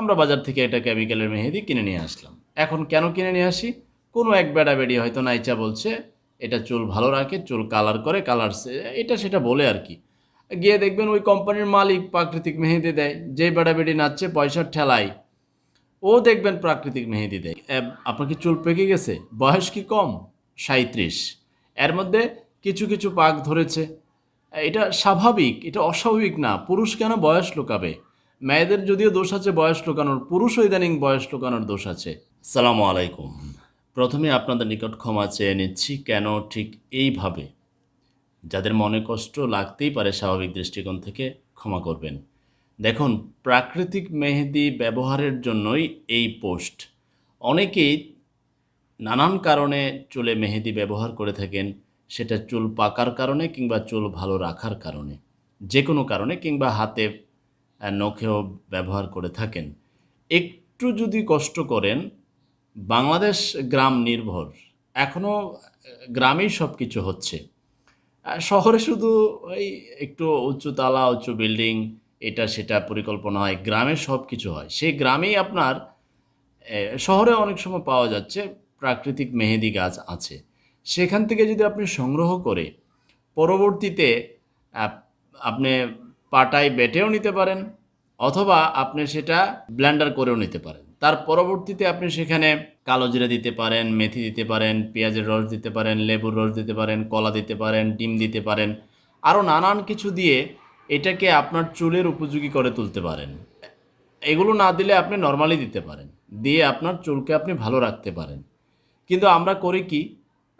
আমরা বাজার থেকে একটা কেমিক্যালের মেহেদি কিনে নিয়ে আসলাম। এখন কেন কিনে নিয়ে আসি? কোনো এক বেড়া বেড়ি হয়তো নাইচা বলছে, এটা চুল ভালো রাখে, চুল কালার করে কালার এটা সেটা বলে আর কি। গিয়ে দেখবেন ওই কোম্পানির মালিক প্রাকৃতিক মেহেদি দেয় যে বেড়া বেড়ি নাচছে পয়সার ঠেলায়, ও দেখবেন প্রাকৃতিক মেহেদি দেয়। আপনার কি চুল পেকে গেছে? বয়স কি কম? সাঁত্রিশ এর মধ্যে কিছু কিছু পাক ধরেছে। এটা স্বাভাবিক, এটা অস্বাভাবিক না, পুরুষ কেন বয়স লুকাবে? মেয়েদের যদিও দোষ আছে, বয়স লুকানোর, পুরুষও ইদানিং বয়স লুকানোর দোষ আছে। সালামু আলাইকুম। প্রথমে আপনাদের নিকট ক্ষমা চেয়ে নিচ্ছি, কেন ঠিক এইভাবে? যাদের মনে কষ্ট লাগতেই পারে স্বাভাবিক দৃষ্টিকোণ থেকে ক্ষমা করবেন। দেখুন, প্রাকৃতিক মেহেদি ব্যবহারের জন্যই এই পোস্ট। অনেকেই নানান কারণে চুলে মেহেদি ব্যবহার করে থাকেন, সেটা চুল পাকার কারণে কিংবা চুল ভালো রাখার কারণে। যে কোনো কারণে কিংবা হাতে নখেও ব্যবহার করে থাকেন। একটু যদি কষ্ট করেন, বাংলাদেশ গ্রাম নির্ভর। এখনও গ্রামেই সব কিছু হচ্ছে শহরে শুধু ওই একটু উঁচু তালা, উঁচু বিল্ডিং, এটা সেটা পরিকল্পনা হয়, গ্রামে সব কিছু হয়। সেই গ্রামেই আপনার শহরে অনেক সময় পাওয়া যাচ্ছে, প্রাকৃতিক মেহেদি গাছ আছে। সেখান থেকে যদি আপনি সংগ্রহ করে, পরবর্তীতে আপনি পাটায় বেটেও নিতে পারেন, অথবা আপনি সেটা ব্লেন্ডার করেও নিতে পারেন। তার পরবর্তীতে আপনি সেখানে কালো জিরা দিতে পারেন, মেথি দিতে পারেন, পেঁয়াজের রস দিতে পারেন, লেবুর রস দিতে পারেন, কলা দিতে পারেন, ডিম দিতে পারেন, আরও নানান কিছু দিয়ে এটাকে আপনার চুলের উপযোগী করে তুলতে পারেন। এগুলো না দিলে আপনি নর্মালি দিতে পারেন, দিয়ে আপনার চুলকে আপনি ভালো রাখতে পারেন। কিন্তু আমরা করি কি?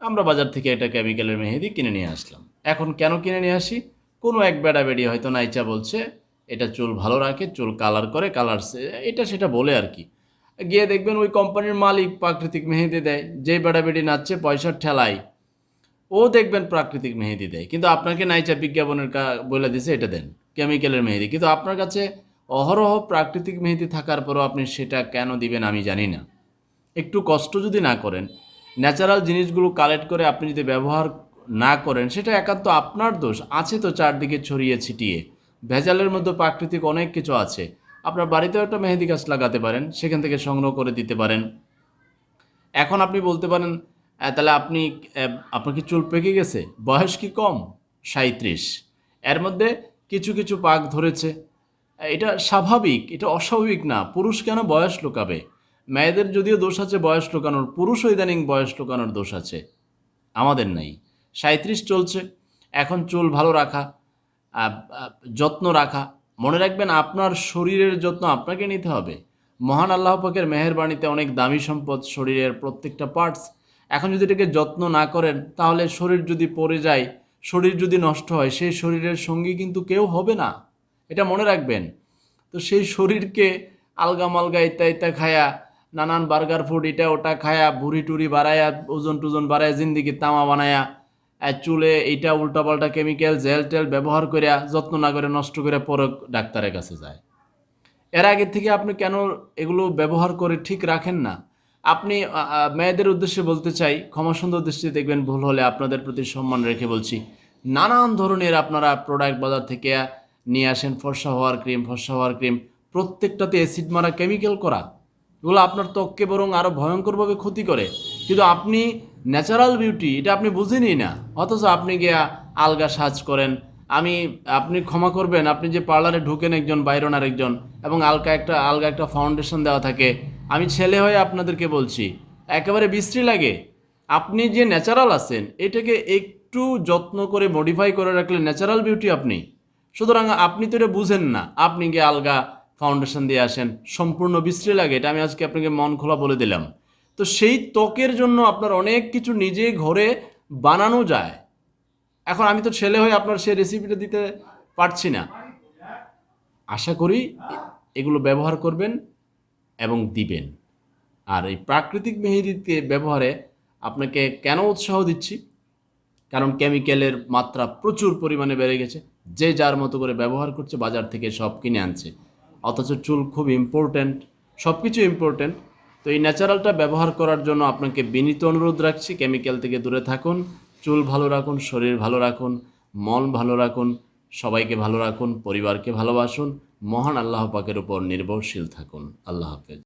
আমরা বাজার থেকে এটা কেমিক্যালের মেহেদি কিনে নিয়ে আসলাম। এখন কেন কিনে নিয়ে আসি? কোনো এক বেড়া বেড়ি হয়তো নাইচা বলছে, এটা চুল ভালো রাখে, চুল কালার করে কালার এটা সেটা বলে আর কি। গিয়ে দেখবেন ওই কোম্পানির মালিক প্রাকৃতিক মেহেদি দেয় যে বেড়া বেড়ি নাচছে পয়সার ঠেলায়, ও দেখবেন প্রাকৃতিক মেহেদি দেয়। কিন্তু আপনাকে নাইচা বিজ্ঞাপনের বলে দিছে, এটা দেন কেমিক্যালের মেহেদি। কিন্তু আপনার কাছে অহরহ প্রাকৃতিক মেহেদি থাকার পরও আপনি সেটা কেন দিবেন আমি জানি না। একটু কষ্ট যদি না করেন ন্যাচারাল জিনিসগুলো কালেক্ট করে আপনি যদি ব্যবহার না করেন, সেটা একান্ত আপনার দোষ। আছে তো চারদিকে ছড়িয়ে ছিটিয়ে। ভেজালের মধ্যে প্রাকৃতিক অনেক কিছু আছে। আপনার বাড়িতেও একটা মেহেদি গাছ লাগাতে পারেন, সেখান থেকে সংগ্রহ করে দিতে পারেন। এখন আপনি বলতে পারেন তাহলে আপনি আপনার কি চুল পেকে গেছে? বয়স কি কম? সাঁত্রিশ এর মধ্যে কিছু কিছু পাক ধরেছে। এটা স্বাভাবিক, এটা অস্বাভাবিক না। পুরুষ কেন বয়স লুকাবে? মেয়েদের যদিও দোষ আছে, বয়স লুকানোর, পুরুষও ইদানিং বয়স লুকানোর দোষ আছে। আমাদের নাই। সাঁত্রিশ চলছে। এখন চুল ভালো রাখা যত্ন রাখা। মনে রাখবেন আপনার শরীরের যত্ন আপনাকে নিতে হবে। মহান আল্লাহ পাকের মেহেরবাণীতে অনেক দামি সম্পদ শরীরের প্রত্যেকটা পার্টস এখন যদি এটাকে যত্ন না করেন, তাহলে শরীর যদি পড়ে যায়, শরীর যদি নষ্ট হয়, সেই শরীরের সঙ্গী কিন্তু কেউ হবে না। এটা মনে রাখবেন। তো সেই শরীরকে আলগা মালগা ইত্যা ইত্যা খায়া, নানান বার্গার ফুড এটা ওটা খায়া, ভুড়ি টুরি বাড়ায়া, ওজন টুজন বাড়ায়া জিন্দিগি তামা বানায়া চুলে এইটা উল্টাপাল্টা কেমিক্যাল জেল টেল ব্যবহার করে যত্ন না করে নষ্ট করে পরে ডাক্তারের কাছে যায়। এর আগে থেকে আপনি কেন এগুলো ব্যবহার করে ঠিক রাখেন না? আপনি মেয়েদের উদ্দেশ্যে বলতে চাই ক্ষমা সুন্দর দৃষ্টিতে দেখবেন ভুল হলে আপনাদের প্রতি সম্মান রেখে বলছি, নানান ধরনের আপনারা প্রোডাক্ট বাজার থেকে নিয়ে আসেন, ফর্সা হওয়ার ক্রিম ফর্সা হওয়ার ক্রিম প্রত্যেকটাতে অ্যাসিড মারা কেমিক্যাল করা। এগুলো আপনার ত্বককে বরং আরও ভয়ঙ্করভাবে ক্ষতি করে। কিন্তু আপনি ন্যাচারাল বিউটি এটা আপনি বুঝেনই না। অথচ আপনি গিয়া আলগা সাজ করেন। আমি, আপনি ক্ষমা করবেন, আপনি যে পার্লারে ঢুকেন একজন বাইরন আর একজন, এবং আলগা একটা আলগা একটা ফাউন্ডেশন দেওয়া থাকে, আমি ছেলে হয়ে আপনাদেরকে বলছি, একেবারে বিশ্রী লাগে। আপনি যে ন্যাচারাল আছেন, এটাকে একটু যত্ন করে মডিফাই করে রাখলে ন্যাচারাল বিউটি আপনি। সুতরাং আপনি তো এটা বুঝেন না, আপনি গিয়ে আলগা ফাউন্ডেশন দিয়ে আসেন, সম্পূর্ণ বিশ্রী লাগে, এটা আমি আজকে আপনাকে মন খোলা বলে দিলাম। তো সেই ত্বকের জন্য আপনার অনেক কিছু নিজে ঘরে বানানো যায়। এখন আমি তো ছেলে হয়ে আপনার সেই রেসিপিটা দিতে পারছি না। আশা করি এগুলো ব্যবহার করবেন এবং দিবেন। আর এই প্রাকৃতিক মেহেদিতে ব্যবহারে আপনাকে কেন উৎসাহ দিচ্ছি? কারণ কেমিক্যালের মাত্রা প্রচুর পরিমাণে বেড়ে গেছে। যে যার মতো করে ব্যবহার করছে, বাজার থেকে সব কিনে আনছে। অথচ চুল খুব ইম্পর্ট্যান্ট সব কিছু ইম্পর্ট্যান্ট তো এই ন্যাচারালটা ব্যবহার করার জন্য আপনাকে বিনীত অনুরোধ রাখছি। কেমিক্যাল থেকে দূরে থাকুন, চুল ভালো রাখুন, শরীর ভালো রাখুন, মন ভালো রাখুন, সবাইকে ভালো রাখুন, পরিবারকে ভালোবাসুন, মহান আল্লাহ পাকের উপর নির্ভরশীল থাকুন। আল্লাহ হাফেজ।